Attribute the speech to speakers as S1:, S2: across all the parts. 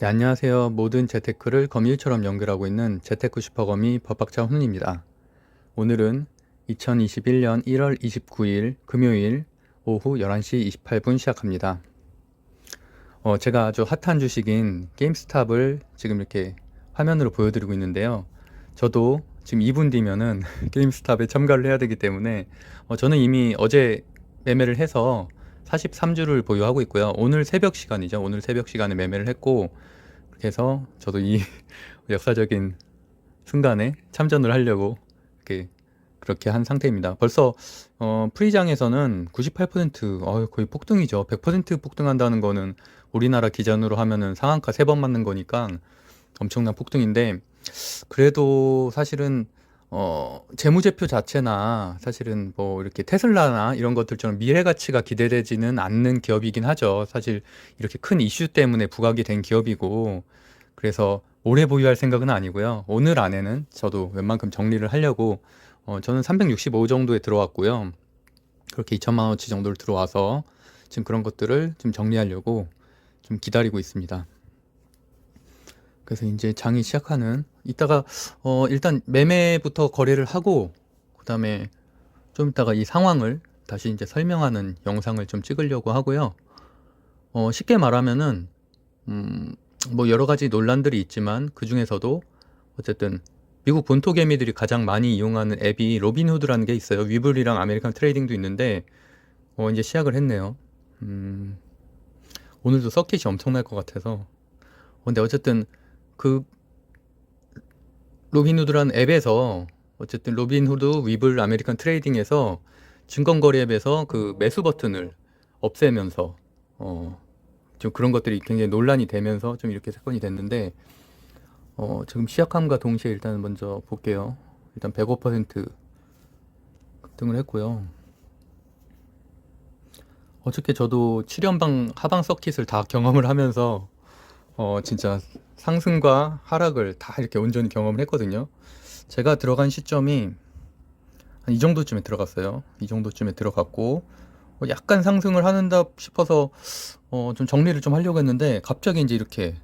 S1: 네, 안녕하세요. 모든 재테크를 거미일처럼 연결하고 있는 재테크 슈퍼거미 법박차 훈입니다. 오늘은 2021년 1월 29일 금요일 오후 11시 28분 시작합니다. 어, 제가 아주 핫한 주식인 게임스탑을 지금 이렇게 화면으로 보여드리고 있는데요. 저도 지금 2분 뒤면은 게임스탑에 참가를 해야 되기 때문에 어, 저는 이미 어제 매매를 해서 43주를 보유하고 있고요. 오늘 새벽 시간이죠. 오늘 새벽 시간에 매매를 했고 그렇게 해서 저도 이 역사적인 순간에 참전을 하려고 이렇게 그렇게 한 상태입니다. 벌써 어, 프리장에서는 98% 어, 거의 폭등이죠. 100% 폭등한다는 거는 우리나라 기준으로 하면은 상한가 세 번 맞는 거니까 엄청난 폭등인데 그래도 사실은 어, 재무제표 자체나 사실은 뭐 이렇게 테슬라나 이런 것들처럼 미래 가치가 기대되지는 않는 기업이긴 하죠. 사실 이렇게 큰 이슈 때문에 부각이 된 기업이고 그래서 오래 보유할 생각은 아니고요. 오늘 안에는 저도 웬만큼 정리를 하려고 어, 저는 365 정도에 들어왔고요. 그렇게 2천만 원치 정도를 들어와서 지금 그런 것들을 좀 정리하려고 좀 기다리고 있습니다. 그래서 이제 장이 시작하는 이따가 어 일단 매매부터 거래를 하고 그다음에 좀 이따가 이 상황을 다시 이제 설명하는 영상을 좀 찍으려고 하고요. 어 쉽게 말하면은 음뭐 여러 가지 논란들이 있지만 그 중에서도 어쨌든 미국 본토 개미들이 가장 많이 이용하는 앱이 로빈후드라는 게 있어요. 위블이랑 아메리칸 트레이딩도 있는데 어 이제 시작을 했네요. 음 오늘도 서킷이 엄청날 것 같아서 어, 근데 어쨌든 그 로빈후드라는 앱에서 어쨌든 로빈후드 위블 아메리칸 트레이딩에서 증권거래 앱에서 그 매수 버튼을 없애면서 어 좀 그런 것들이 굉장히 논란이 되면서 좀 이렇게 사건이 됐는데 어 지금 시작함과 동시에 일단 먼저 볼게요. 일단 105% 급등을 했고요. 어저께 저도 7연방 하방 서킷을 다 경험을 하면서 어 진짜 상승과 하락을 다 이렇게 온전히 경험을 했거든요. 제가 들어간 시점이 한 이 정도쯤에 들어갔어요. 이 정도쯤에 들어갔고 어, 약간 상승을 하는다 싶어서 어, 좀 정리를 좀 하려고 했는데 갑자기 이제 이렇게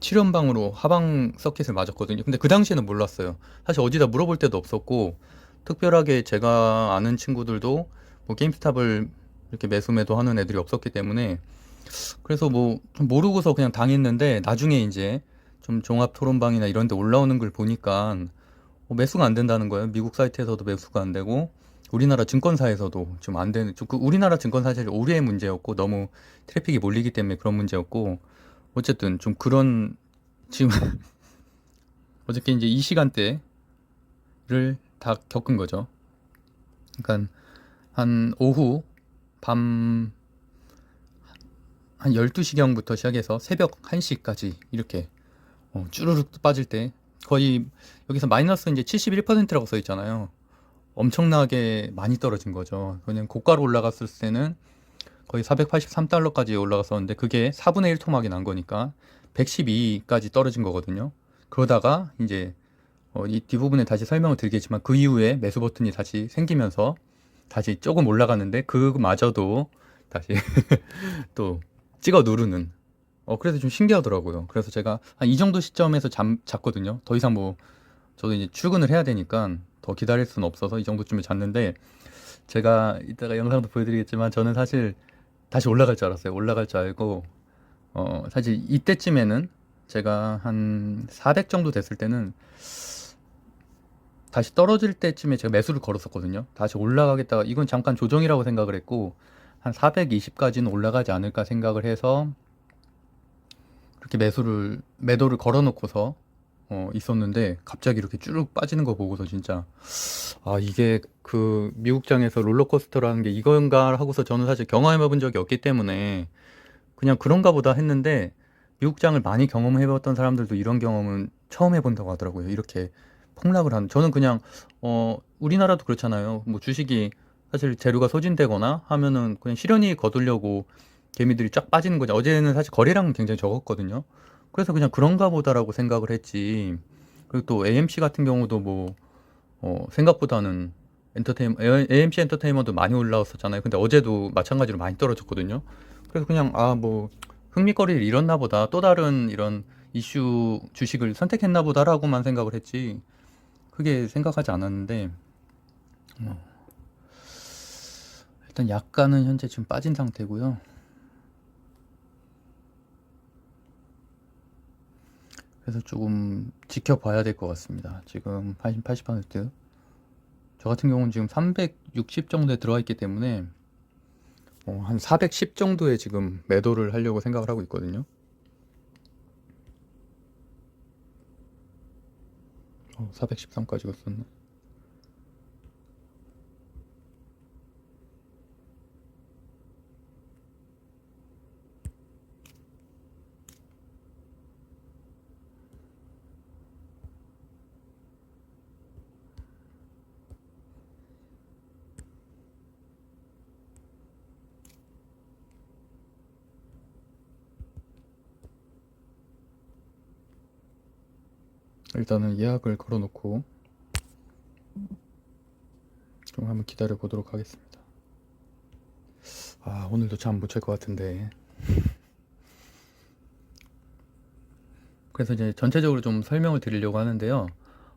S1: 7연방으로 하방 서킷을 맞았거든요. 근데 그 당시에는 몰랐어요. 사실 어디다 물어볼 데도 없었고 특별하게 제가 아는 친구들도 뭐 게임스탑을 이렇게 매수 매도 하는 애들이 없었기 때문에 그래서 뭐 좀 모르고서 그냥 당했는데 나중에 이제 좀 종합 토론방이나 이런 데 올라오는 걸 보니까 뭐 매수가 안 된다는 거예요. 미국 사이트에서도 매수가 안 되고 우리나라 증권사에서도 좀 안 되는 좀 그 우리나라 증권사 사실 오류의 문제였고 너무 트래픽이 몰리기 때문에 그런 문제였고 어쨌든 좀 그런 지금 어저께 이제 이 시간대를 다 겪은 거죠. 그러니까 한 오후 밤 한 12시경부터 시작해서 새벽 1시까지 이렇게 어, 쭈르륵 빠질 때 거의 여기서 마이너스 이제 71%라고 써 있잖아요. 엄청나게 많이 떨어진 거죠. 그냥 고가로 올라갔을 때는 거의 483달러까지 올라갔었는데 그게 4분의 1 토막이 난 거니까 112까지 떨어진 거거든요. 그러다가 이제 어, 이 뒷부분에 다시 설명을 드리겠지만 그 이후에 매수 버튼이 다시 생기면서 다시 조금 올라갔는데 그마저도 다시 또 찍어 누르는 어 그래서 좀 신기하더라고요. 그래서 제가 한 이 정도 시점에서 잠 잤거든요. 더 이상 뭐 저도 이제 출근을 해야 되니까 더 기다릴 수는 없어서 이 정도쯤에 잤는데 제가 이따가 영상도 보여드리겠지만 저는 사실 다시 올라갈 줄 알았어요. 올라갈 줄 알고 어 사실 이때쯤에는 제가 한 400 정도 됐을 때는 다시 떨어질 때쯤에 제가 매수를 걸었었거든요. 다시 올라가겠다가 이건 잠깐 조정이라고 생각을 했고 한 420까지는 올라가지 않을까 생각을 해서 그렇게 매수를 매도를 걸어놓고서 어, 있었는데 갑자기 이렇게 쭉 빠지는 거 보고서 진짜 아 이게 그 미국장에서 롤러코스터라는 게 이건가 하고서 저는 사실 경험해 본 적이 없기 때문에 그냥 그런가 보다 했는데 미국장을 많이 경험해 봤던 사람들도 이런 경험은 처음 해본다고 하더라고요. 이렇게 폭락을 하는 저는 그냥 어 우리나라도 그렇잖아요. 뭐 주식이 사실 재료가 소진되거나 하면은 그냥 실현이 거두려고 개미들이 쫙 빠지는 거죠. 어제는 사실 거래량은 굉장히 적었거든요. 그래서 그냥 그런가 보다라고 생각을 했지. 그리고 또 AMC 같은 경우도 뭐, 어, 생각보다는 엔터테인, AMC 엔터테인먼트 많이 올라왔었잖아요. 근데 어제도 마찬가지로 많이 떨어졌거든요. 그래서 그냥, 아, 뭐, 흥미거리를 잃었나 보다. 또 다른 이런 이슈 주식을 선택했나 보다라고만 생각을 했지. 크게 생각하지 않았는데 어, 일단 약간은 현재 지금 빠진 상태고요. 그래서 조금 지켜봐야 될 것 같습니다. 지금 80, 80%. 저 같은 경우는 지금 360 정도에 들어와 있기 때문에 어, 한 410 정도에 지금 매도를 하려고 생각을 하고 있거든요. 어, 413까지 갔었네. 일단은 예약을 걸어놓고 좀 한번 기다려 보도록 하겠습니다. 아 오늘도 잠 못 잘 것 같은데. 그래서 이제 전체적으로 좀 설명을 드리려고 하는데요.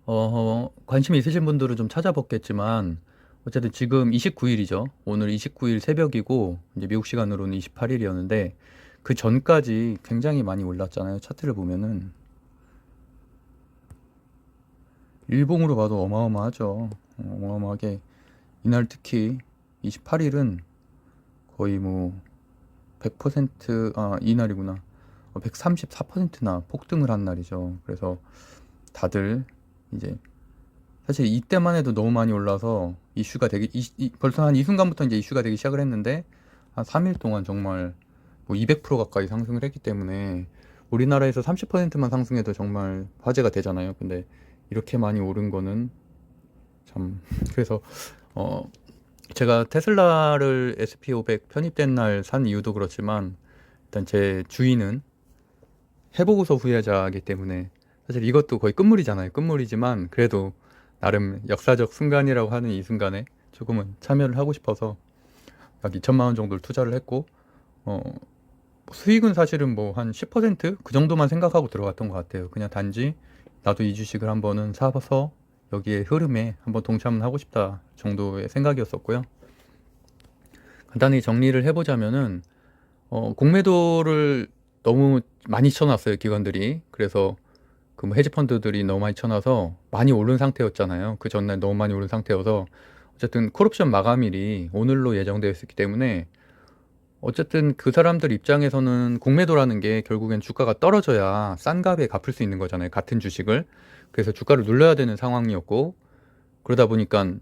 S1: 어, 관심 있으신 분들은 좀 찾아봤겠지만 어쨌든 지금 29일이죠. 오늘 29일 새벽이고 이제 미국 시간으로는 28일이었는데 그 전까지 굉장히 많이 올랐잖아요. 차트를 보면은 일봉으로 봐도 어마어마하죠. 어, 어마어마하게 이날 특히 28일은 거의 뭐 100%아 이날이구나. 134%나 폭등을 한 날이죠. 그래서 다들 이제 사실 이때만 해도 너무 많이 올라서 이슈가 되기 이, 이, 벌써 한 이 순간부터 이제 이슈가 되기 시작을 했는데 한 3일 동안 정말 뭐 200% 가까이 상승을 했기 때문에 우리나라에서 30%만 상승해도 정말 화제가 되잖아요. 근데 이렇게 많이 오른 거는 참 그래서 어 제가 테슬라를 SP500 편입된 날 산 이유도 그렇지만 일단 제 주인은 해보고서 후회자이기 때문에 사실 이것도 거의 끝물이잖아요. 끝물이지만 그래도 나름 역사적 순간이라고 하는 이 순간에 조금은 참여를 하고 싶어서 약 2천만 원 정도를 투자를 했고 어 수익은 사실은 뭐 한 10%그 정도만 생각하고 들어갔던 것 같아요. 그냥 단지 나도 이 주식을 한번은 사서 여기에 흐름에 한번 동참을 하고 싶다 정도의 생각이었었고요. 간단히 정리를 해보자면은 어, 공매도를 너무 많이 쳐놨어요 기관들이. 그래서 그 뭐 헤지펀드들이 너무 많이 쳐놔서 많이 오른 상태였잖아요. 그 전날 너무 많이 오른 상태여서 어쨌든 콜옵션 마감일이 오늘로 예정되어 있었기 때문에 어쨌든 그 사람들 입장에서는 공매도라는 게 결국엔 주가가 떨어져야 싼 값에 갚을 수 있는 거잖아요. 같은 주식을. 그래서 주가를 눌러야 되는 상황이었고 그러다 보니까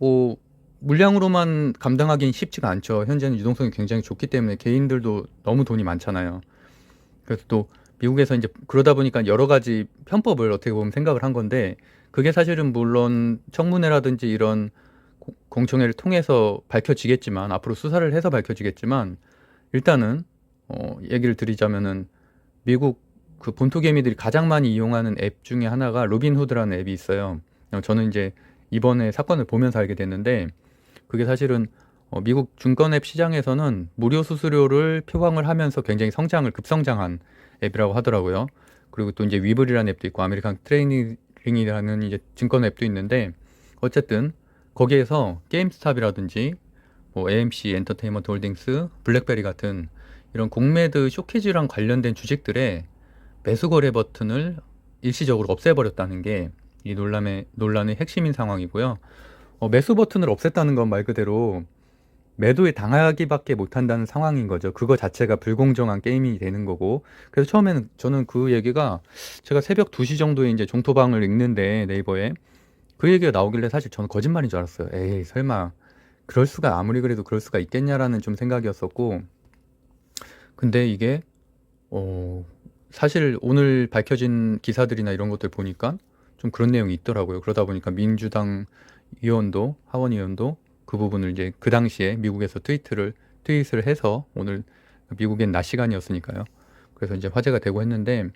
S1: 뭐 물량으로만 감당하기는 쉽지가 않죠. 현재는 유동성이 굉장히 좋기 때문에 개인들도 너무 돈이 많잖아요. 그래서 또 미국에서 이제 그러다 보니까 여러 가지 편법을 어떻게 보면 생각을 한 건데 그게 사실은 물론 청문회라든지 이런 공청회를 통해서 밝혀지겠지만 앞으로 수사를 해서 밝혀지겠지만 일단은 어, 얘기를 드리자면은 미국 그 본토 개미들이 가장 많이 이용하는 앱 중에 하나가 로빈후드라는 앱이 있어요. 어, 저는 이제 이번에 사건을 보면서 알게 됐는데 그게 사실은 어, 미국 증권 앱 시장에서는 무료 수수료를 표방을 하면서 굉장히 성장을 급성장한 앱이라고 하더라고요. 그리고 또 이제 위블이라는 앱도 있고 아메리칸 트레이닝이라는 이제 증권 앱도 있는데 어쨌든 거기에서 게임스탑이라든지 뭐 AMC 엔터테인먼트 홀딩스, 블랙베리 같은 이런 공매드 쇼케이지랑 관련된 주식들의 매수 거래 버튼을 일시적으로 없애버렸다는 게 이 논란의 논란의 핵심인 상황이고요. 어, 매수 버튼을 없앴다는 건 말 그대로 매도에 당하기밖에 못한다는 상황인 거죠. 그거 자체가 불공정한 게임이 되는 거고. 그래서 처음에는 저는 그 얘기가 제가 새벽 2시 정도에 이제 종토방을 읽는데 네이버에 그 얘기가 나오길래 사실 저는 거짓말인 줄 알았어요. 에이, 설마 그럴 수가 아무리 그래도 그럴 수가 있겠냐라는 좀 생각이었었고 근데 이게 어 사실 오늘 밝혀진 기사들이나 이런 것들 보니까 좀 그런 내용이 있더라고요. 그러다 보니까 민주당 의원도 하원 의원도 그 부분을 이제 그 당시에 미국에서 트위트를 트윗을 해서 오늘 미국엔 낮 시간이었으니까요. 그래서 이제 화제가 되고 했는데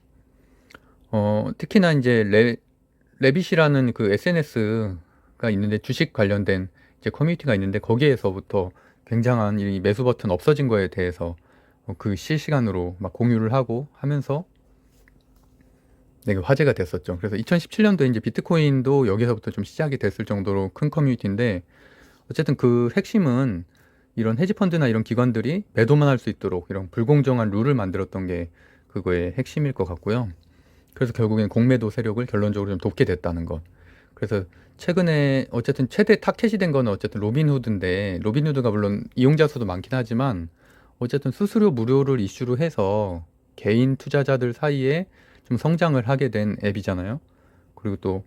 S1: 어 특히나 이제 레, 레빗이라는 그 SNS가 있는데 주식 관련된 이제 커뮤니티가 있는데 거기에서부터 굉장한 이 매수 버튼 없어진 거에 대해서 어, 그 실시간으로 막 공유를 하고 하면서 되게 화제가 됐었죠. 그래서 2017년도에 이제 비트코인도 여기서부터 좀 시작이 됐을 정도로 큰 커뮤니티인데 어쨌든 그 핵심은 이런 헤지펀드나 이런 기관들이 매도만 할 수 있도록 이런 불공정한 룰을 만들었던 게 그거의 핵심일 것 같고요. 그래서 결국엔 공매도 세력을 결론적으로 좀 돕게 됐다는 것. 그래서 최근에 어쨌든 최대 타켓이 된 거는 어쨌든 로빈후드인데 로빈후드가 물론 이용자 수도 많긴 하지만 어쨌든 수수료 무료를 이슈로 해서 개인 투자자들 사이에 좀 성장을 하게 된 앱이잖아요. 그리고 또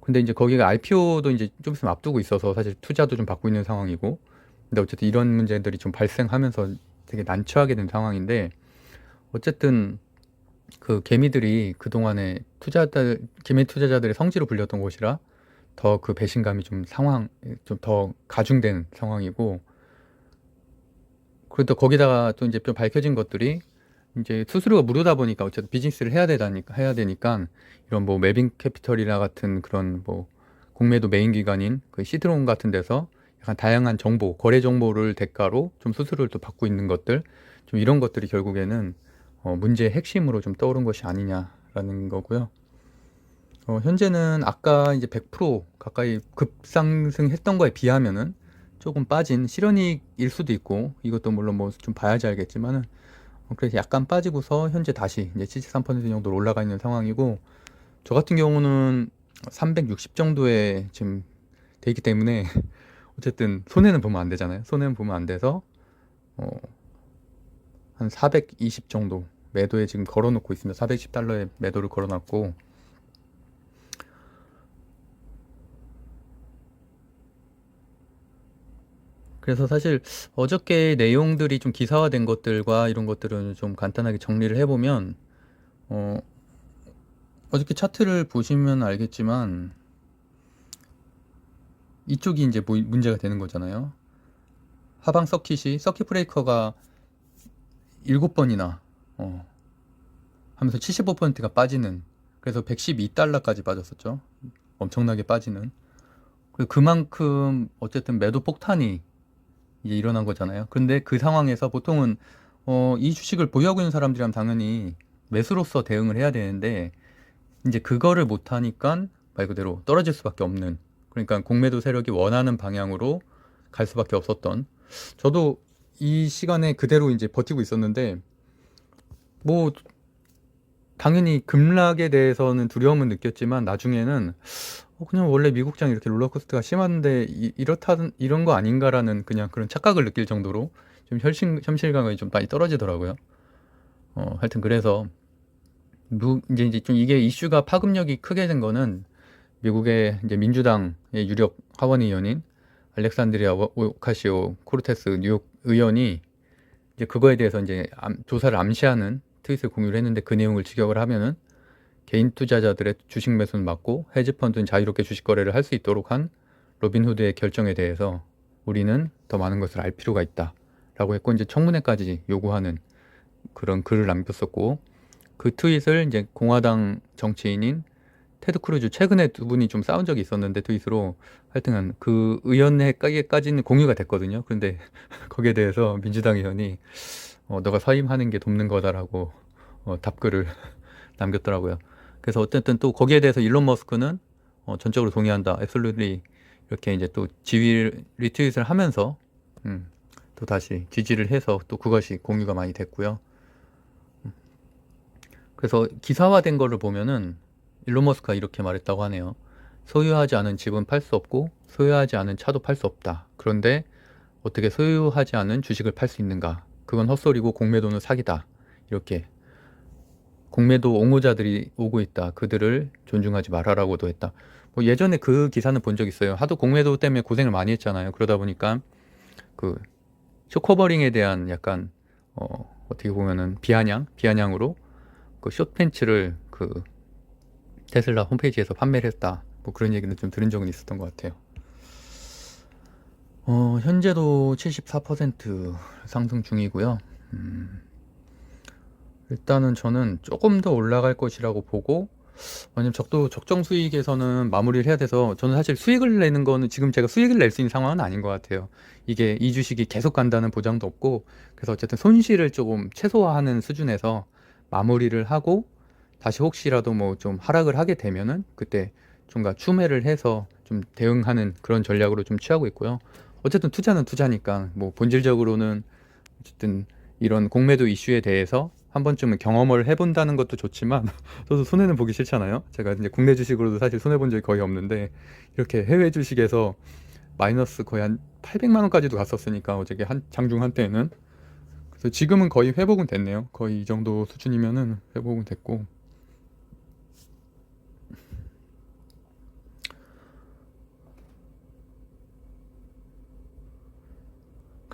S1: 근데 이제 거기가 IPO도 이제 좀 있으면 앞두고 있어서 사실 투자도 좀 받고 있는 상황이고 근데 어쨌든 이런 문제들이 좀 발생하면서 되게 난처하게 된 상황인데 어쨌든 그 개미들이 그동안에 투자자들 개미 투자자들의 성지로 불렸던 곳이라 더 그 배신감이 좀 상황 좀 더 가중된 상황이고 그리고 또 거기다가 또 이제 좀 밝혀진 것들이 이제 수수료가 무료다 보니까 어쨌든 비즈니스를 해야 되다니까 해야 되니까 이런 뭐 매빙 캐피털이나 같은 그런 뭐 공매도 메인 기관인 그 시드론 같은 데서 약간 다양한 정보, 거래 정보를 대가로 좀 수수료를 또 받고 있는 것들, 좀 이런 것들이 결국에는 어, 문제의 핵심으로 좀 떠오른 것이 아니냐라는 거고요. 어, 현재는 아까 이제 100% 가까이 급상승했던 거에 비하면은 조금 빠진 실현이익일 수도 있고 이것도 물론 뭐 좀 봐야지 알겠지만은 어, 그래서 약간 빠지고서 현재 다시 이제 73% 정도로 올라가 있는 상황이고 저 같은 경우는 360 정도에 지금 돼 있기 때문에 어쨌든 손해는 보면 안 되잖아요. 손해는 보면 안 돼서 어, 한 420 정도 매도에 지금 걸어놓고 있습니다. 410달러에 매도를 걸어놨고 그래서 사실 어저께 내용들이 좀 기사화된 것들과 이런 것들은 좀 간단하게 정리를 해보면 어, 어저께 차트를 보시면 알겠지만 이쪽이 이제 뭐 문제가 되는 거잖아요. 하방 서킷이 서킷 브레이커가 7번이나 어, 하면서 75%가 빠지는 그래서 112달러까지 빠졌었죠. 엄청나게 빠지는. 그리고 그만큼 어쨌든 매도 폭탄이 이제 일어난 거잖아요. 근데 그 상황에서 보통은 어, 이 주식을 보유하고 있는 사람들이라면 당연히 매수로서 대응을 해야 되는데 이제 그거를 못 하니까 말 그대로 떨어질 수밖에 없는 그러니까 공매도 세력이 원하는 방향으로 갈 수밖에 없었던 저도 이 시간에 그대로 이제 버티고 있었는데 뭐 당연히 급락에 대해서는 두려움은 느꼈지만 나중에는 어, 그냥 원래 미국장 이렇게 롤러코스터가 심한데 이, 이렇다 이런 거 아닌가라는 그냥 그런 착각을 느낄 정도로 좀 현실 현실감이 좀 많이 떨어지더라고요. 어, 하여튼 그래서 무, 이제 이제 좀 이게 이슈가 파급력이 크게 된 거는 미국의 이제 민주당의 유력 하원 의원인 알렉산드리아 오카시오 코르테스 뉴욕 의원이 이제 그거에 대해서 이제 암, 조사를 암시하는 트윗을 공유를 했는데 그 내용을 직역을 하면은 개인 투자자들의 주식 매수는 막고 헤지펀드는 자유롭게 주식 거래를 할 수 있도록 한 로빈후드의 결정에 대해서 우리는 더 많은 것을 알 필요가 있다라고 했고 이제 청문회까지 요구하는 그런 글을 남겼었고 그 트윗을 이제 공화당 정치인인 테드 크루즈 최근에 두 분이 좀 싸운 적이 있었는데 트윗으로 하여튼 그 의원회까지는 공유가 됐거든요. 그런데 거기에 대해서 민주당 의원이 어, 너가 사임하는 게 돕는 거다라고 어, 답글을 남겼더라고요. 그래서 어쨌든 또 거기에 대해서 일론 머스크는 어, 전적으로 동의한다. 앱솔루리 이렇게 이제 또 지위 리트윗을 하면서 음, 또 다시 지지를 해서 또 그것이 공유가 많이 됐고요. 음. 그래서 기사화된 거를 보면은 일론 머스크가 이렇게 말했다고 하네요. 소유하지 않은 집은 팔 수 없고 소유하지 않은 차도 팔 수 없다. 그런데 어떻게 소유하지 않은 주식을 팔 수 있는가? 그건 헛소리고 공매도는 사기다. 이렇게 공매도 옹호자들이 오고 있다. 그들을 존중하지 말아라고도 했다. 뭐 예전에 그 기사는 본 적 있어요. 하도 공매도 때문에 고생을 많이 했잖아요. 그러다 보니까 그 쇼커버링에 대한 약간 어 어떻게 보면은 비아냥, 비아냥으로 그 숏팬츠를 그 테슬라 홈페이지에서 판매를 했다. 뭐 그런 얘기는 좀 들은 적은 있었던 것 같아요. 어, 현재도 74% 상승 중이고요. 음, 일단은 저는 조금 더 올라갈 것이라고 보고 왜냐면 적도 적정 수익에서는 마무리를 해야 돼서 저는 사실 수익을 내는 거는 지금 제가 수익을 낼 수 있는 상황은 아닌 것 같아요. 이게 이 주식이 계속 간다는 보장도 없고 그래서 어쨌든 손실을 조금 최소화하는 수준에서 마무리를 하고 다시 혹시라도 뭐 좀 하락을 하게 되면은 그때 좀가 추매를 해서 좀 대응하는 그런 전략으로 좀 취하고 있고요. 어쨌든 투자는 투자니까 뭐 본질적으로는 어쨌든 이런 공매도 이슈에 대해서 한 번쯤은 경험을 해본다는 것도 좋지만 저도 손해는 보기 싫잖아요. 제가 이제 국내 주식으로도 사실 손해 본 적이 거의 없는데 이렇게 해외 주식에서 마이너스 거의 한 800만 원까지도 갔었으니까 어저께 한 장중 한때는 그래서 지금은 거의 회복은 됐네요. 거의 이 정도 수준이면은 회복은 됐고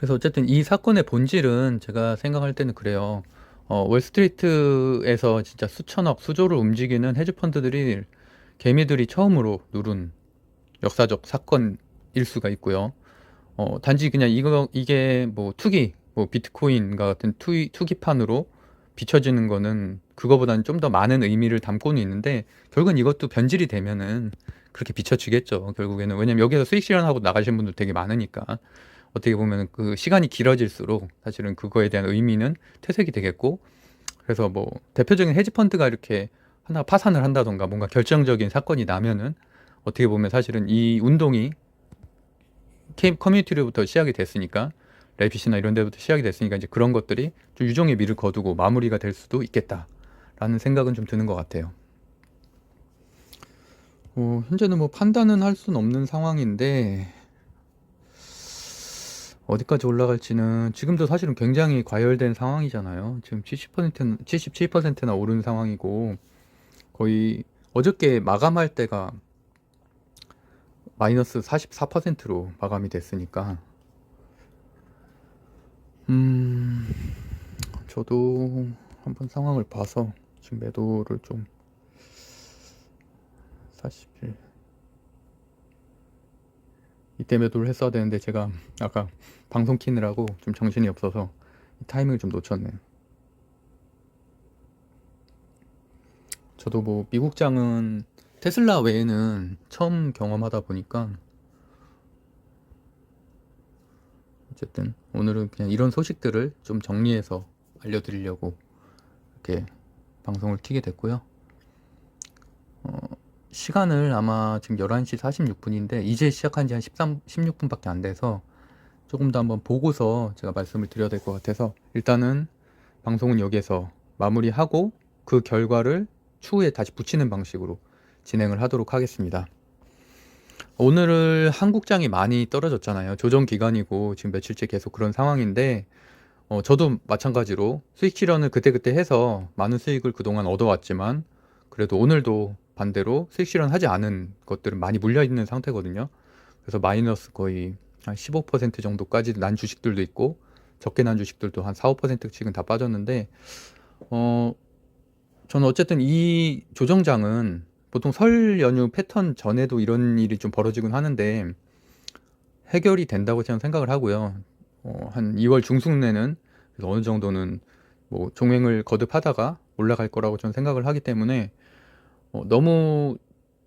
S1: 그래서 어쨌든 이 사건의 본질은 제가 생각할 때는 그래요. 어, 월스트리트에서 진짜 수천억, 수조를 움직이는 헤지펀드들이 개미들이 처음으로 누른 역사적 사건일 수가 있고요. 어, 단지 그냥 이거 이게 뭐 투기, 뭐 비트코인과 같은 투기, 투기판으로 비춰지는 거는 그거보다는 좀 더 많은 의미를 담고는 있는데 결국은 이것도 변질이 되면은 그렇게 비춰지겠죠. 결국에는 왜냐면 여기서 수익 실현하고 나가신 분들 되게 많으니까 어떻게 보면 그 시간이 길어질수록 사실은 그거에 대한 의미는 퇴색이 되겠고 그래서 뭐 대표적인 헤지펀드가 이렇게 하나 파산을 한다던가 뭔가 결정적인 사건이 나면은 어떻게 보면 사실은 이 운동이 커뮤니티로부터 시작이 됐으니까 레핏이나 이런 데부터 시작이 됐으니까 이제 그런 것들이 좀 유종의 미를 거두고 마무리가 될 수도 있겠다라는 생각은 좀 드는 것 같아요. 어, 현재는 뭐 판단은 할 수는 없는 상황인데 어디까지 올라갈지는 지금도 사실은 굉장히 과열된 상황이잖아요. 지금 70%는 77%나 오른 상황이고 거의 어저께 마감할 때가 마이너스 44%로 마감이 됐으니까 음 저도 한번 상황을 봐서 지금 매도를 좀 41. 이때 매도를 했어야 되는데 제가 아까 방송 키느라고 좀 정신이 없어서 타이밍을 좀 놓쳤네요. 저도 뭐 미국장은 테슬라 외에는 처음 경험하다 보니까 어쨌든 오늘은 그냥 이런 소식들을 좀 정리해서 알려드리려고 이렇게 방송을 키게 됐고요. 어, 시간을 아마 지금 11시 46분인데 이제 시작한 지 한 13, 16분밖에 안 돼서 조금 더 한번 보고서 제가 말씀을 드려야 될 것 같아서 일단은 방송은 여기에서 마무리하고 그 결과를 추후에 다시 붙이는 방식으로 진행을 하도록 하겠습니다. 오늘을 한국장이 많이 떨어졌잖아요. 조정 기간이고 지금 며칠째 계속 그런 상황인데 어, 저도 마찬가지로 수익 실현을 그때그때 해서 많은 수익을 그동안 얻어왔지만 그래도 오늘도 반대로 수익 실현 하지 않은 것들은 많이 물려 있는 상태거든요. 그래서 마이너스 거의 한 15% 정도까지 난 주식들도 있고 적게 난 주식들도 한 4, 5%씩은 다 빠졌는데 어 저는 어쨌든 이 조정장은 보통 설 연휴 패턴 전에도 이런 일이 좀 벌어지곤 하는데 해결이 된다고 저는 생각을 하고요. 어, 한 2월 중순 내는 어느 정도는 뭐 종횡을 거듭하다가 올라갈 거라고 저는 생각을 하기 때문에 어, 너무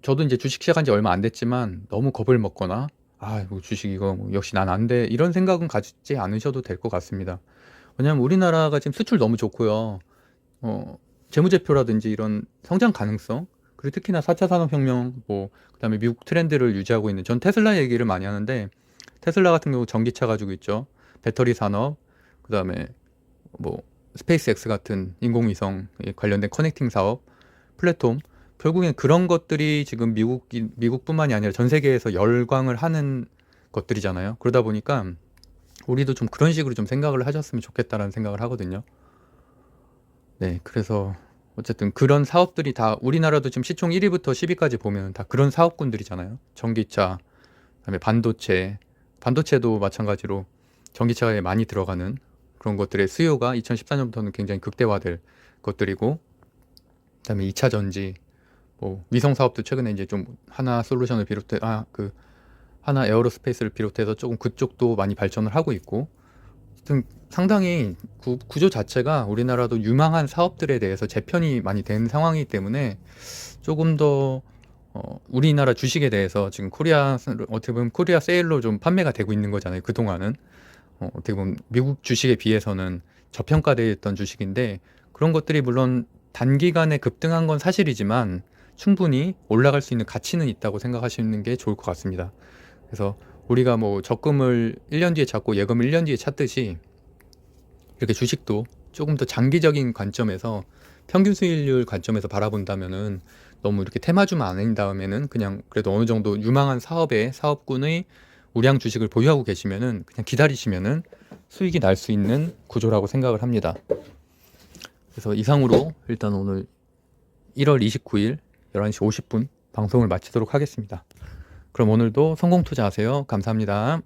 S1: 저도 이제 주식 시작한 지 얼마 안 됐지만 너무 겁을 먹거나 아, 뭐 주식 이거 뭐 역시 난 안 돼. 이런 생각은 가지지 않으셔도 될 것 같습니다. 왜냐하면 우리나라가 지금 수출 너무 좋고요. 어, 재무제표라든지 이런 성장 가능성, 그리고 특히나 4차 산업혁명, 뭐, 그 다음에 미국 트렌드를 유지하고 있는, 전 테슬라 얘기를 많이 하는데, 테슬라 같은 경우 전기차 가지고 있죠. 배터리 산업, 그 다음에 뭐, 스페이스X 같은 인공위성 관련된 커넥팅 사업, 플랫폼, 결국엔 그런 것들이 지금 미국 미국뿐만이 아니라 전 세계에서 열광을 하는 것들이잖아요. 그러다 보니까 우리도 좀 그런 식으로 좀 생각을 하셨으면 좋겠다라는 생각을 하거든요. 네, 그래서 어쨌든 그런 사업들이 다 우리나라도 지금 시총 1위부터 10위까지 보면 다 그런 사업군들이잖아요. 전기차, 그다음에 반도체, 반도체도 마찬가지로 전기차에 많이 들어가는 그런 것들의 수요가 2014년부터는 굉장히 극대화될 것들이고, 그다음에 2차 전지, 뭐 위성 사업도 최근에 이제 좀 하나 솔루션을 비롯해 아 그 하나 에어로스페이스를 비롯해서 조금 그쪽도 많이 발전을 하고 있고 하여튼 상당히 구, 구조 자체가 우리나라도 유망한 사업들에 대해서 재편이 많이 된 상황이기 때문에 조금 더 어, 우리나라 주식에 대해서 지금 코리아 어떻게 보면 코리아 세일로 좀 판매가 되고 있는 거잖아요. 그 동안은 어, 어떻게 보면 미국 주식에 비해서는 저평가되어 있던 주식인데 그런 것들이 물론 단기간에 급등한 건 사실이지만 충분히 올라갈 수 있는 가치는 있다고 생각하시는 게 좋을 것 같습니다. 그래서 우리가 뭐 적금을 1년 뒤에 찾고 예금을 1년 뒤에 찾듯이 이렇게 주식도 조금 더 장기적인 관점에서 평균 수익률 관점에서 바라본다면은 너무 이렇게 테마주만 아닌 다음에는 그냥 그래도 어느 정도 유망한 사업의 사업군의 우량 주식을 보유하고 계시면은 그냥 기다리시면은 수익이 날 수 있는 구조라고 생각을 합니다. 그래서 이상으로 일단 오늘 1월 29일 11시 50분 방송을 마치도록 하겠습니다. 그럼 오늘도 성공 투자하세요. 감사합니다.